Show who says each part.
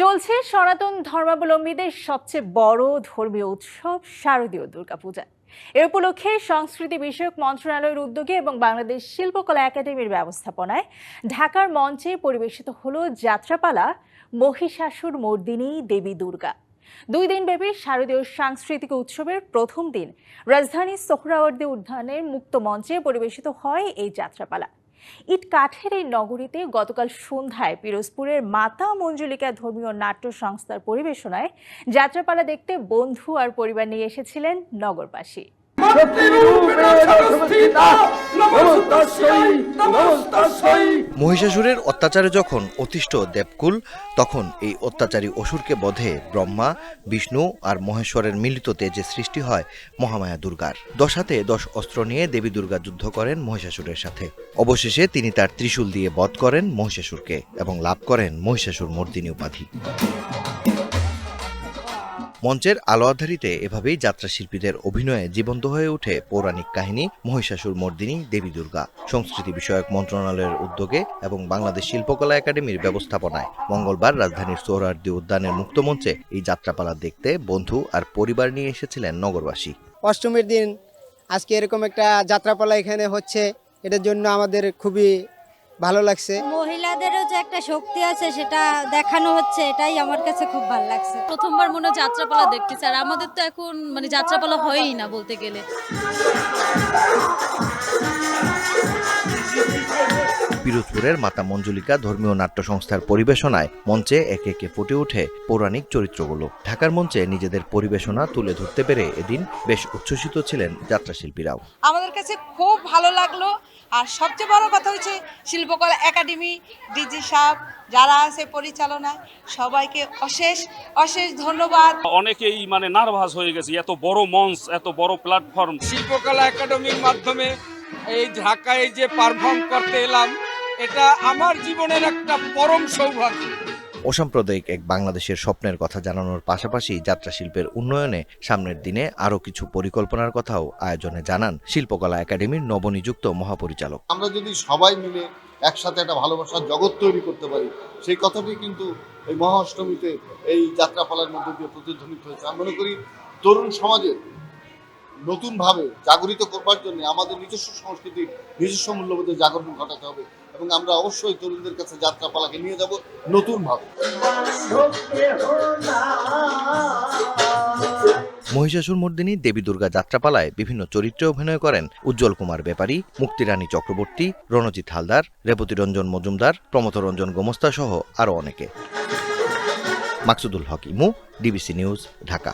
Speaker 1: চলছে সনাতন ধর্মাবলম্বীদের সবচেয়ে বড় ধর্মীয় উৎসব শারদীয় দুর্গাপূজা। এ উপলক্ষে সংস্কৃতি বিষয়ক মন্ত্রণালয়ের উদ্যোগে এবং বাংলাদেশ শিল্পকলা একাডেমির ব্যবস্থাপনায় ঢাকার মঞ্চে পরিবেশিত হল যাত্রাপালা, মহিষাসুর মর্দিনী, দেবী দুর্গা। দুই দিনব্যাপী শারদীয় সাংস্কৃতিক উৎসবের প্রথম দিন রাজধানীর সোহরাওয়ার্দী উদ্যানের মুক্ত মঞ্চে পরিবেশিত হয় এই যাত্রাপালা। ইট কাঠের এই নগরীতে গতকাল সন্ধ্যায় পিরোজপুরের মাতা মঞ্জুলিকা ধর্মীয় নাট্য সংস্থার পরিবেশনায় যাত্রাপালা দেখতে বন্ধু আর পরিবার নিয়ে এসেছিলেন নগরবাসী।
Speaker 2: মহিষাসুরের অত্যাচারে যখন অতিষ্ঠ দেবকুল, তখন এই অত্যাচারী অসুরকে বধে ব্রহ্মা, বিষ্ণু আর মহেশ্বরের মিলিত তেজে সৃষ্টি হয় মহামায়া দুর্গার। দশ হাতে দশ অস্ত্র নিয়ে দেবী দুর্গা যুদ্ধ করেন মহিষাসুরের সাথে। অবশেষে তিনি তার ত্রিশূল দিয়ে বধ করেন মহিষাসুরকে এবং লাভ করেন মহিষাসুর মর্দিনী উপাধি। মঞ্চের আলো আধারিতে এভাবেই যাত্রা শিল্পীদের অভিনয়ে জীবন্ত হয়ে ওঠে পৌরাণিক কাহিনী মহিষাসুর মর্দিনী, দেবী দুর্গা। সংস্কৃতি বিষয়ক মন্ত্রণালয়ের উদ্যোগে এবং বাংলাদেশ শিল্পকলা একাডেমির ব্যবস্থাপনায় মঙ্গলবার রাজধানীর সোহরার্দি উদ্যানের মুক্তমঞ্চে এই যাত্রাপালা দেখতে বন্ধু আর পরিবার নিয়ে এসেছিলেন নগরবাসী।
Speaker 3: অষ্টমীর দিন আজকে এরকম একটা যাত্রাপালা এখানে হচ্ছে। এটার জন্য আমাদের খুবই ভালো লাগছে।
Speaker 4: মহিলাদেরও যে একটা শক্তি আছে সেটা দেখানো হচ্ছে এটাই আমার কাছে খুব ভালো লাগছে।
Speaker 5: প্রথমবার মনে হয় যাত্রাপালা দেখতেছি আর আমাদের তো এখন মানে যাত্রাপালা হয়ই না বলতে গেলে।
Speaker 2: পিরোজপুরের মাতা মঞ্জুলিকা ধর্মীয় নাট্য সংস্থার পরিবেশনায় মঞ্চে একে একে ফুটে ওঠে পৌরাণিক চরিত্রগুলো। ঢাকার মঞ্চে নিজেদের পরিবেশনা তুলে ধরতে পেরে এদিন বেশ উচ্ছ্বসিত ছিলেন যাত্রাশিল্পীরাও
Speaker 6: আমাদের কাছে খুব ভালো লাগল। আর সবচেয়ে বড় কথা হচ্ছে শিল্পকলা একাডেমি ডিজি সাহেব যারা আছে পরিচালনায় সবাইকে অশেষ অশেষ ধন্যবাদ।
Speaker 7: অনেকেই মানে নার্ভাস হয়ে গেছে এত বড় মঞ্চ এত বড় প্ল্যাটফর্ম
Speaker 8: শিল্পকলা একাডেমির মাধ্যমে এই ঢাকায় যে পারফর্ম করতে এলাম এটা আমার জীবনের একটা পরম সৌভাগ্য।
Speaker 2: অসাম্প্রদায়িক এক বাংলাদেশের স্বপ্নের কথা জানানোর পাশাপাশি যাত্রা শিল্পের উন্নয়নে সামনের দিনে আরও কিছু পরিকল্পনার কথাও আয়োজনে জানান শিল্পকলা একাডেমির নবনিযুক্ত মহাপরিচালক।
Speaker 9: আমরা যদি সবাই মিলে একসাথে একটা ভালোবাসার জগৎ তৈরি করতে পারি সেই কথাটি কিন্তু এই মহা অষ্টমীতে এই যাত্রাপালার মধ্যে দিয়ে প্রতিধ্বনিত হয়েছে। আমি মনে করি তরুণ সমাজের নতুনভাবে জাগরিত করবার জন্য আমাদের নিজস্ব সংস্কৃতির নিজস্ব মূল্যবোধের জাগরণ ঘটাতে হবে। এবং আমরা অবশ্যই তরুণদের কাছে যাত্রাপালাকে নিয়ে যাব নতুনভাবে
Speaker 2: মহিষাসুর মর্দিনী দেবী দুর্গা যাত্রাপালায় বিভিন্ন চরিত্রে অভিনয় করেন উজ্জ্বল কুমার ব্যাপারী মুক্তিরানী চক্রবর্তী, রণজিৎ হালদার, রেবতী রঞ্জন মজুমদার, প্রমথ রঞ্জন গোমস্তা সহ আরও অনেকে। মাকসুদুল হক ইমু, ডিবিসি নিউজ, ঢাকা।